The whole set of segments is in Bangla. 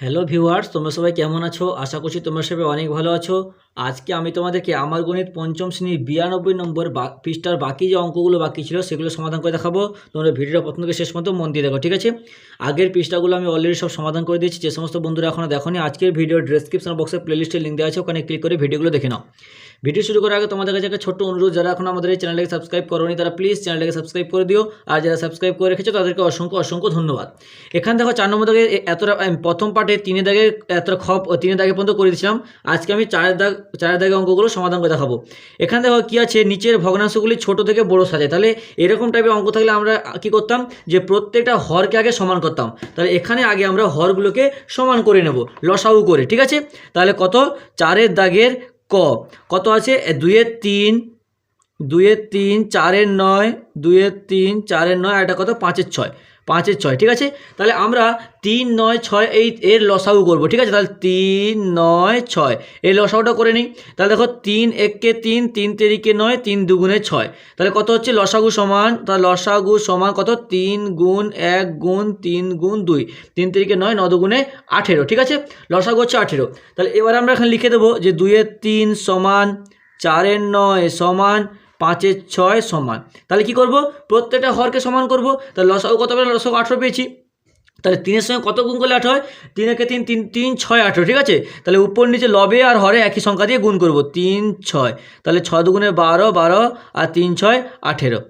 হ্যালো ভিউয়ার্স, তোমরা সবাই কেমন আছো? আশা করছি তোমরা সবাই অনেক ভালো আছো। আজকে আমি তোমাদেরকে আমার গণিত পঞ্চম শ্রেণির বিরানব্বই নম্বর পৃষ্ঠার বাকি যে অঙ্কগুলো বাকি ছিল, সেগুলো সমাধান করে দেখাবো। তোমরা ভিডিওটা প্রথম থেকে শেষ মতো মন দিয়ে দেখো, ঠিক আছে? আগের পৃষ্ঠাগুলো আমি অলরেডি সব সমাধান করে দিয়েছি। যে সমস্ত বন্ধুরা এখনও দেখোনি, আজকের ভিডিও ডেসক্রিপশন বক্সে প্লেলিস্টের লিঙ্ক দেওয়া আছে, ওখানে ক্লিক করে ভিডিওগুলো দেখে নাও। ভিডিও শুরু করার আগে তোমাদের কাছে একটা ছোট্ট অনুরোধ, যারা এখন আমাদের এই চ্যানেলটাকে সাবস্ক্রাইব করোনি, তারা প্লিজ চ্যানেলটাকে সাবস্ক্রাইব করে দিও। আর যারা সাবস্ক্রাইব করে রেখেছো, তাদেরকে অসংখ্য অসংখ্য ধন্যবাদ। এখানে দেখো, চার নম্বর দাগে এতটা প্রথম পার্টে তিনে দাগে এতটা খপ তিনে দাগে পর্যন্ত করে দিয়েছিলাম। আজকে আমি চারের দাগ চারের দাগে অঙ্কগুলো সমাধান করে দেখাবো। এখানে দেখো কী আছে, নিচের ভগ্নাংশগুলি ছোট থেকে বড় সাজায়। তাহলে এরকম টাইপের অঙ্ক থাকলে আমরা কি করতাম, যে প্রত্যেকটা হরকে আগে সমান করতাম। তাহলে এখানে আগে আমরা হরগুলোকে সমান করে নেব লসাউ করে, ঠিক আছে? তাহলে কত? চারের দাগের ক। কত আছে? দুয়ের তিন, দুইয়ের তিন, চারের নয়, দুইয়ের তিন, চারের নয় এটা কত? পাঁচের ছয়। পাঁচের ছয়, ঠিক আছে? তাহলে আমরা তিন, নয়, ছয়, এই, এর লসাগু করব, ঠিক আছে? তাহলে তিন, নয়, ছয়, এই লসাগুটা করে নিই। তাহলে দেখো, তিন এককে তিন তিন তেরিকে নয়, তিন দুগুণে ছয়। তাহলে কত হচ্ছে? লসাগু সমান তাহলে লসাগু সমান কত? তিন গুণ এক গুণ তিন গুণ দুই। তিন তেরিকে নয়, ন দুগুণে আঠেরো, ঠিক আছে? লসাগু হচ্ছে আঠেরো। তাহলে এবার আমরা এখানে লিখে দেবো যে দুইয়ের তিন সমান, চারের নয় সমান পাঁচের ছয় সমান। তাহলে কি করব? প্রত্যেকটা হরকে সমান করব। তাহলে লসাগু কত পেলাম? লসাগু আঠেরো পেয়েছি। তাহলে তিনের সঙ্গে কত গুণ করলে আঠেরো হয়? তিন একে তিন তিন তিন, ছয়, আঠেরো, ঠিক আছে? তাহলে উপর নিচে লবে আর হরে একই সংখ্যা দিয়ে গুণ করব। তিন, ছয়। তাহলে ছয় দুগুণে বারো বারো, আর তিন, ছয়, আঠেরো।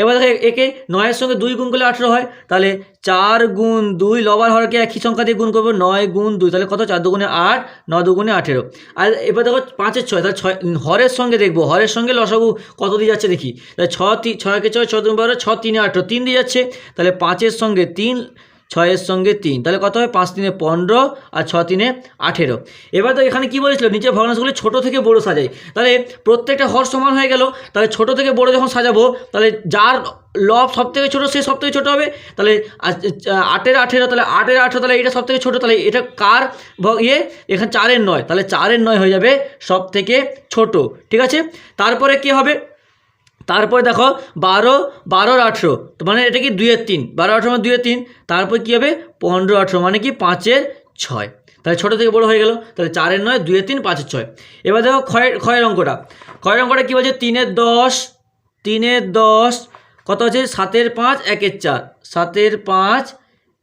এবার দেখো একে নয়ের সঙ্গে দুই গুণ করলে আঠেরো হয়, তাহলে চার গুণ দুই লবার হরকে একই সংখ্যা দিয়ে গুণ করব? নয় গুণ দুই, তাহলে কত? চার দুগুণে আট ন দুগুণে আঠেরো। আর এবার দেখো পাঁচের ছয়, তাহলে ছয় হরের সঙ্গে দেখব, হরের সঙ্গে লসাগু কত দিয়ে যাচ্ছে দেখি? তাহলে ছ তিন ছয়কে ছয়, ছ দুগুণ বারো, ছ তিনে আঠেরো, তিন দিয়ে যাচ্ছে, তাহলে পাঁচের সঙ্গে তিন ছয়ের সঙ্গে তিন। তাহলে কত হয়? পাঁচ তিনে পনেরো আর ছ তিনে আঠেরো। এবার তো এখানে কি বলেছিল? নিচে ভগ্নাংশগুলি ছোট থেকে বড় সাজাই। তাহলে প্রত্যেকটা হর সমান হয়ে গেল। তাহলে ছোট থেকে বড় যখন সাজাবো, তাহলে যার লব সব থেকে ছোটো, সে সব থেকে ছোটো হবে? তাহলে আটের আঠেরো, তাহলে আটের আঠেরো, তাহলে এটা সব থেকে ছোটো, তাহলে এটা কার ইয়ে? এখানে চারের নয়। তাহলে চারের নয় হয়ে যাবে সব থেকে ছোট। ঠিক আছে? তারপরে কি হবে? তারপরে দেখো বারো বারোর আঠেরো। তো মানে এটা কি দুইয়ের তিন? বারো, আঠেরো মানে দুইয়ের তিন। তারপর কী হবে? পনেরো, আঠেরো মানে কি পাঁচের ছয়। তাহলে ছোটো থেকে বড় হয়ে গেল। তাহলে চারের নয়, দুইয়ের তিন, পাঁচের ছয়। এবার দেখো ক্ষয়ের ক্ষয়ের অঙ্কটা। ক্ষয়ের অঙ্কটা কী বলছে? তিনের দশ তিনের দশ, কত আছে? সাতের পাঁচ, একের চার। সাতের পাঁচ,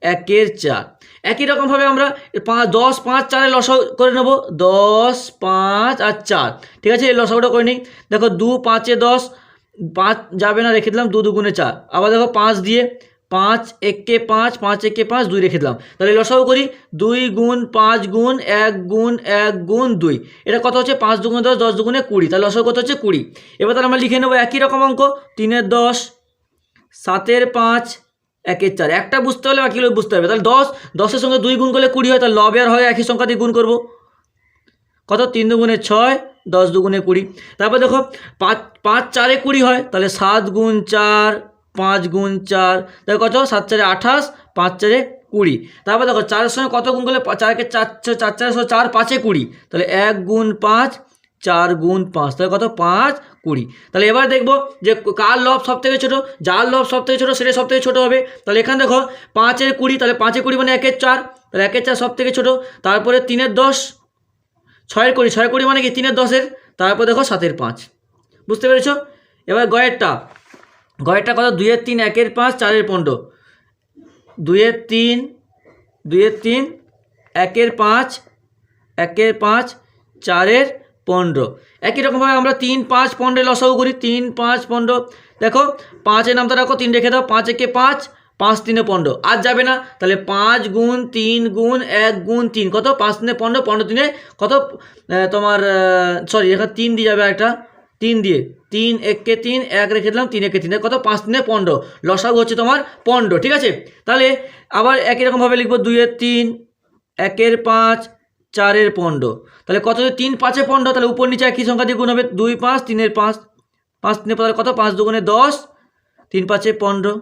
একের চার। একই রকমভাবে আমরা পাঁচ দশ, পাঁচ চারে লসাও করে নেব। দশ, পাঁচ আর চার। ঠিক আছে? এই লসাগুটা করে নিই। দেখো দু, পাঁচে দশ পাঁচ যাবে না রেখে দিলাম, দু দুগুণে চার। আবার দেখো পাঁচ দিয়ে পাঁচ একে পাঁচ পাঁচ একে পাঁচ, দুই রেখে দিলাম। তাহলে লসাও করি, দুই গুণ পাঁচ গুণ এক গুণ এক গুণ দুই। এটা কত হচ্ছে? পাঁচ দুগুণে দশ দশ দুগুণে কুড়ি। তাহলে লসাও কত হচ্ছে? কুড়ি। এবার তাহলে আমরা লিখে নেব একই রকম অঙ্ক। তিনের দশ, সাতের পাঁচ, একের চার। একটা বুঝতে হলে বাকিগুলো বুঝতে হবে। তাহলে দশ, দশের সঙ্গে দুই গুণ করলে কুড়ি হয়। তাহলে লবে আর হয় একই সংখ্যা দিয়ে গুণ করব। কত? তিন দুগুণে ছয় দশ দুগুণে কুড়ি। তারপর দেখো, পাঁচ পাঁচ চারে কুড়ি হয়, তাহলে সাত গুণ চার, পাঁচ গুণ চার, তাহলে কত? সাত চারে আঠাশ, পাঁচ চারে কুড়ি। তারপর দেখো, চারের সঙ্গে কত গুণ করলে চারকে চার চার চার, চারের সঙ্গে চার, পাঁচে কুড়ি। তাহলে এক গুণ পাঁচ, চার গুণ পাঁচ, তাহলে কত? পাঁচ, কুড়ি। তাহলে এবার দেখব যে কার লব সব থেকে ছোটো? যার লব সব থেকে ছোটো সেটা সব থেকে ছোটো হবে। তাহলে এখানে দেখো, পাঁচের কুড়ি, তাহলে পাঁচের কুড়ি মানে একের চার। তাহলে একের চার সব থেকে ছোটো। তারপরে তিনের দশ ছয়ের কুড়ি ছয় কুড়ি মানে কি? তিনের দশের, তারপর দেখো সাতের পাঁচ। বুঝতে পেরেছ? এবার গয়েরটা গয়েরটা কত? দুইয়ের তিন, একের পাঁচ, চারের পনেরো। দুইয়ের তিন দুইয়ের তিন, একের পাঁচ একের পাঁচ, চারের পনেরো। একই রকমভাবে আমরা তিন, পাঁচ, পনেরো লসাও করি। তিন, পাঁচ, পনেরো। দেখো, পাঁচের নামটা রাখো, তিন রেখে দাও। পাঁচ একে পাঁচ পাঁচ তিনে পনেরো। আর যাবে না, তাহলে পাঁচ গুণ তিন গুণ এক গুণ তিন। কত? পাঁচ তিনে পনেরো পনেরো তিনে কত? তোমার সরি এখানে তিন দিয়ে যাবে একটা তিন দিয়ে। তিন এককে তিন, এক রেখে দিলাম, তিন একে তিন। কত? পাঁচ তিনে পনেরো। লসাগু হচ্ছে তোমার পনেরো, ঠিক আছে? তাহলে আবার একই রকমভাবে লিখব, দুইয়ের তিন, একের পাঁচ, চারের পনেরো। তাহলে কত তিন পাঁচে পনেরো, তাহলে উপর নিচে একই সংখ্যা দিয়ে গুণ হবে দুই পাঁচ, তিনের পাঁচ। পাঁচ তিনে তাহলে কত? পাঁচ দুগুণে দশ, তিন পাঁচে পনেরো।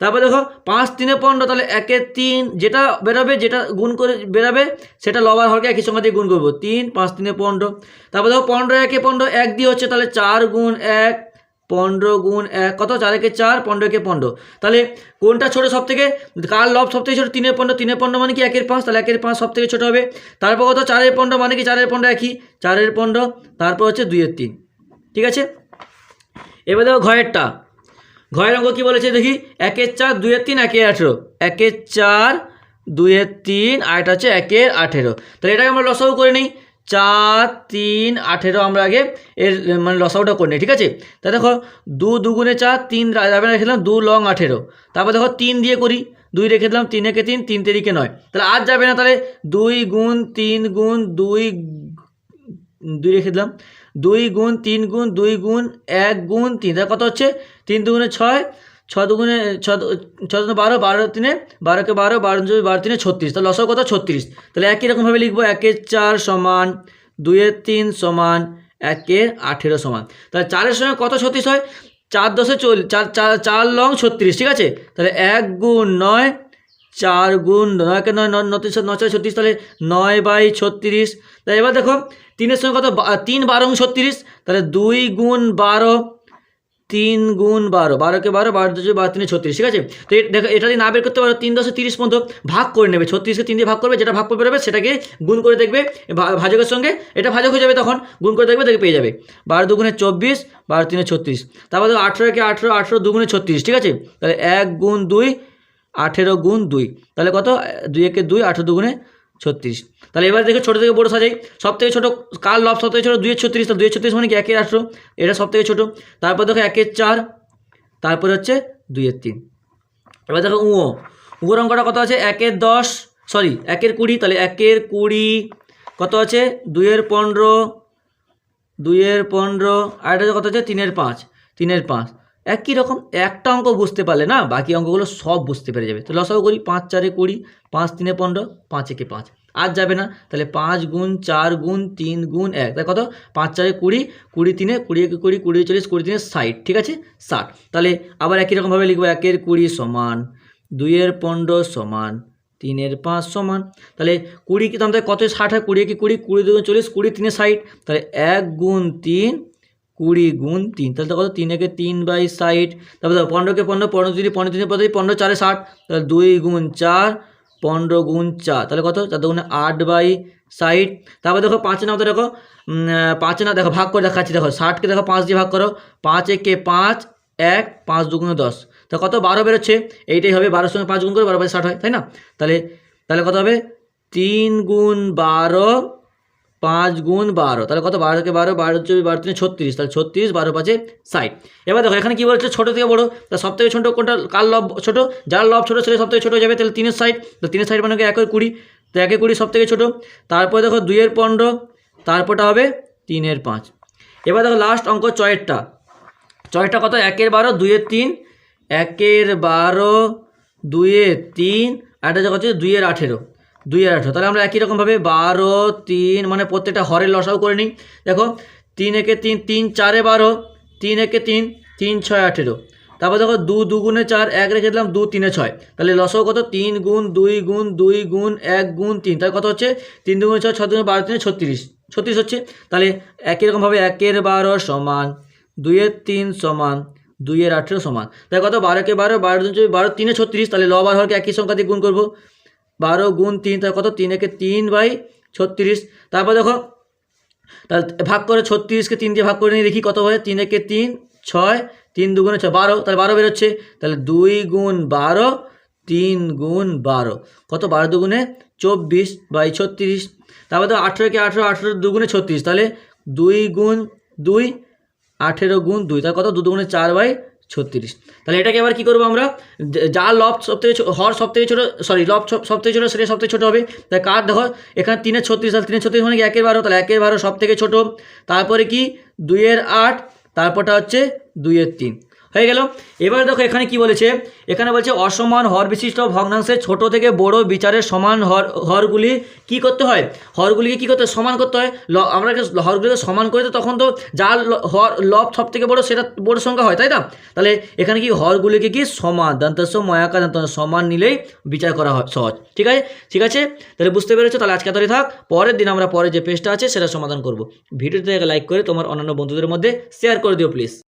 তারপর দেখো, পাঁচ, তিনে পনেরো, তাহলে একের তিন, যেটা বেরোবে, যেটা গুণ করে বেরোবে, সেটা লবার হরকে একই সংখ্যা দিয়ে গুণ করব। তিন, পাঁচ, তিনে পনেরো। তারপর দেখো, পনেরো একে পনেরো, এক দিয়ে হচ্ছে তাহলে চার গুণ এক, পনেরো গুণ এক, কত? চার একে চার, পনেরো একে পনেরো। তাহলে কোনটা ছোটো সব থেকে কার লব সব থেকে ছোটো? তিনের পনেরো তিনের পনেরো মানে কি? একের পাঁচ, তাহলে একের পাঁচ সব থেকে ছোটো হবে। তারপর কত? চারের পনেরো মানে কি? চারের পনেরো একই। চারের পনেরো, তারপর হচ্ছে দুইয়ের তিন। ঠিক আছে? এবার দেখো ঘরেরটা। ঘরের অঙ্ক কী বলেছে দেখি? একের চার, দুইয়ের তিন, একের আঠেরো। একের চার, দুইয়ের তিন এটা হচ্ছে একের আঠেরো। তাহলে এটাকে আমরা লসাগু করে নিই। চার, তিন, আঠেরো আমরা আগে এর মানে লসাগুটা করে নিই, ঠিক আছে? তা দেখো, দু দুগুণে চার, তিন যাবে রেখে দিলাম দু লং আঠেরো। তারপর দেখো, তিন দিয়ে করি। দুই রেখে দিলাম, তিন একে তিন তিন তেরিকে নয়। তাহলে আর যাবে না তাহলে দুই গুণ তিন গুণ দুই দুই রেখে দিলাম। দুই গুণ তিন গুণ দুই গুণ এক গুণ তিন। তাহলে কত হচ্ছে? তিন দুগুণে ছয় ছ দুগুণে ছ ছ বারো বারো তিনে, বারোকে বারো বারো দুই বারো তিনে ছত্রিশ। তাহলে লসাও কত? ছত্রিশ। তাহলে একই রকমভাবে লিখব একের চার সমান দুইয়ের তিন সমান একের আঠেরো সমান। তাহলে চারের সঙ্গে কত ছত্রিশ হয়? চার দশে চল, চার চার চার লং ছত্রিশ, ঠিক আছে? তাহলে এক গুণ নয়, চার গুণ নয়কে নয় নয় নয় ছত্রিশ, তাহলে নয় বাই ছত্রিশ। তাহলে এবার দেখো তিনের সঙ্গে কত? তিন বারো ছত্রিশ, তাহলে দুই গুণ বারো, তিন গুণ বারো। বারোকে বারো বারো দুশো বারো তিনে ছত্রিশ, ঠিক আছে? তো দেখো, এটা যদি না বের করতে পারো, তিন দশে তিরিশ পর্যন্ত ভাগ করে নেবে। ছত্রিশকে তিন দিয়ে ভাগ করবে, যেটা ভাগ করে বেরোবে, সেটাকে গুণ করে দেখবে। ভাজকের সঙ্গে এটা ভাজক হয়ে যাবে তখন, গুণ করে দেখবে, দেখে পেয়ে যাবে। বারো দুগুণে চব্বিশ, বারো তিনে ছত্রিশ। তারপর দেখো আঠেরোকে আঠেরো আঠেরো দুগুণে ছত্রিশ, ঠিক আছে? তাহলে এক গুণ দুই, আঠেরো গুণ দুই। তাহলে কত? দুই একে দুই, আঠেরো দুগুণে ছত্রিশ। তাহলে এবার দেখো ছোটো থেকে বড়ো সাজাই। সব থেকে ছোটো কার লব সব থেকে ছোটো? দুইয়ের ছত্রিশ। তাহলে দুইয়ের ছত্রিশ মানে কি? একের আঠেরো। এটা সব থেকে ছোটো। তারপর দেখো একের চার। তারপরে হচ্ছে দুইয়ের তিন। এবার দেখো উঁয়ো উঁয়োর অঙ্কটা কত আছে? একের দশ সরি একের কুড়ি। তাহলে একের কুড়ি কত আছে? দুইয়ের পনেরো দুইয়ের পনেরো। আর এটা কত আছে? তিনের পাঁচ। তিনের পাঁচ। একই রকম একটা অঙ্ক বুঝতে পারলে না বাকি অঙ্কগুলো সব বুঝতে পেরে যাবে। তো লসাও করি পাঁচ চারে কুড়ি, পাঁচ তিনে পনেরো, পাঁচ একে পাঁচ। আর যাবে না, তাহলে পাঁচ গুণ চার গুণ তিন গুণ এক তাই কত? পাঁচ চারে কুড়ি কুড়ি তিনে, কুড়ি একে কুড়ি কুড়ি চল্লিশ, কুড়ি তিনে ষাট, ঠিক আছে? ষাট। তাহলে আবার একই রকমভাবে লিখব, একের কুড়ি সমান, দুইয়ের পনেরো সমান, তিনের পাঁচ সমান। তাহলে কুড়ি কি তাহলে কত? ষাট হয়, কুড়ি কি কুড়ি কুড়ি দুগুণ চল্লিশ, কুড়ি তিনে ষাট। তাহলে এক গুণ তিন কুড়ি গুণ তিন। তাহলে কত তিন একে তিন বাই ষাট। তারপর দেখো পনেরোকে পনেরো পনেরো তিনে পনেরো তিনে পনেরো পনেরো চারে ষাট, তাহলে দুই গুণ চার, পনেরো গুণ চার। তাহলে কত? চার দুগুণে আট বাই ষাট। তারপর দেখো পাঁচে নাও তো দেখো পাঁচে না দেখো, ভাগ করে দেখাচ্ছি দেখো। ষাটকে দেখো পাঁচ দিয়ে ভাগ করো, পাঁচ একে পাঁচ, এক, পাঁচ দুগুণে দশ। তা কত? বারো বেরোচ্ছে। এইটাই হবে, বারোর সঙ্গে পাঁচ গুণ করে বারো বাই ষাট হয়, তাই না? তাহলে তাহলে কত হবে? তিন গুণ বারো পাঁচ গুণ বারো। তাহলে কত? বারোকে বারো বারো চব্বিশ, বারো তিনে, ছত্রিশ। তাহলে ছত্রিশ, বারো পাঁচে ষাট। এবার দেখো, এখানে কী বলছে? ছোটো থেকে বড়ো। তা সব থেকে ছোটো কোনটা? কার লব ছোটো? যার লব ছোটো ছেলে সব থেকে ছোটো যাবে। তাহলে তিনের ষাট। তো তিনের ষাট মানে একের কুড়ি। তো একে কুড়ি সব থেকে ছোটো। তারপরে দেখো, দুইয়ের পনেরো। তারপরটা হবে তিনের পাঁচ। এবার দেখো লাস্ট অঙ্ক ছয়েরটা ছয়টা কত? একের বারো, দুইয়ের তিন। একের বারো, দুইয়ের তিন। আর এটা হচ্ছে দুইয়ের আঠেরো। দুইয়ের আঠেরো। তাহলে আমরা একই রকমভাবে বারো, তিন মানে প্রত্যেকটা হরের লসাও করে নিই। দেখো, তিন একে তিন তিন, চারে বারো, তিন একে তিন তিন, ছয়, আঠেরো। তারপর দেখো, দু দুগুণে চার, এক রেখে দিলাম, দু, তিনে ছয়। তাহলে লসও কত? তিন গুণ, দুই গুণ দুই গুণ, এক গুণ, তিন। তাহলে কত হচ্ছে? তিন দুগুণে ছয় ছয় দুগুণে বারো, তিনে ছত্রিশ। ছত্রিশ হচ্ছে? তাহলে একই রকমভাবে একের বারো সমান দুইয়ের তিন সমান দুইয়ের আঠেরো সমান। তাই কত? বারোকে বারো বারো দুই বারো, তিনে ছত্রিশ। তাহলে ল বার হরকে একই সংখ্যা দিয়ে গুণ করব। বারো গুণ তিন, তাহলে কত? তিন একে তিন বাই ছত্রিশ। তারপর দেখো, তাহলে ভাগ করে ছত্রিশকে তিন দিয়ে ভাগ করে নিয়ে দেখি কত হয়? তিন একে তিন, ছয়, তিন দুগুণে ছয়, বারো। তাহলে বারো বেরোচ্ছে। তাহলে দুই গুণ বারো, তিন গুণ বারো। কত? বারো দুগুণে চব্বিশ বাই ছত্রিশ। তারপর তো আঠেরোকে আঠেরো আঠেরো দুগুণে ছত্রিশ। তাহলে দুই গুণ দুই, আঠেরো গুণ দুই। তার কত? দু দুগুণে চার বাই ছত্রিশ। তাহলে এটাকে আবার কী করব আমরা? যা- লব সব থেকে হর সব থেকে ছোটো সরি লব সব থেকে ছোটো সেটা সব থেকে ছোটো হবে। তাই কার দেখো, এখানে তিনের ছত্রিশ, তাহলে তিনের ছত্রিশ মানে কি? একের বারো, তাহলে একের বারো সব থেকে ছোটো। তারপরে কি? দুইয়ের আট, তারপরটা হচ্ছে দুইয়ের তিন। হয়ে গেল। এবার দেখো এখানে কি বলেছে? এখানে বলছে, অসমান হর বিশিষ্ট ভগ্নাংশের ছোট থেকে বড় বিচারের সমান হর, হরগুলি কি করতে হয়? হরগুলিকে কি করতে হয়? সমান করতে হয়। ল, আমরা হরগুলিকে সমান করে তো তখন তো যার হর, লব সব থেকে বড় সেটা বড় সংখ্যা হয়, তাই না? তাহলে এখানে কি হরগুলিকে কি? সমান। দন্তস্ব ময়াকা দন্ত সমান নিলেই বিচার করা হয়, সহজ। ঠিক আছে? ঠিক আছে? তাহলে বুঝতে পেরেছ? তাহলে আজকে ধরে থাক। পরের দিন আমরা পরে যে পেজটা আছে সেটা সমাধান করব। ভিডিওতে লাইক করে তোমার অন্যান্য বন্ধুদের মধ্যে শেয়ার করে দিও, প্লিজ।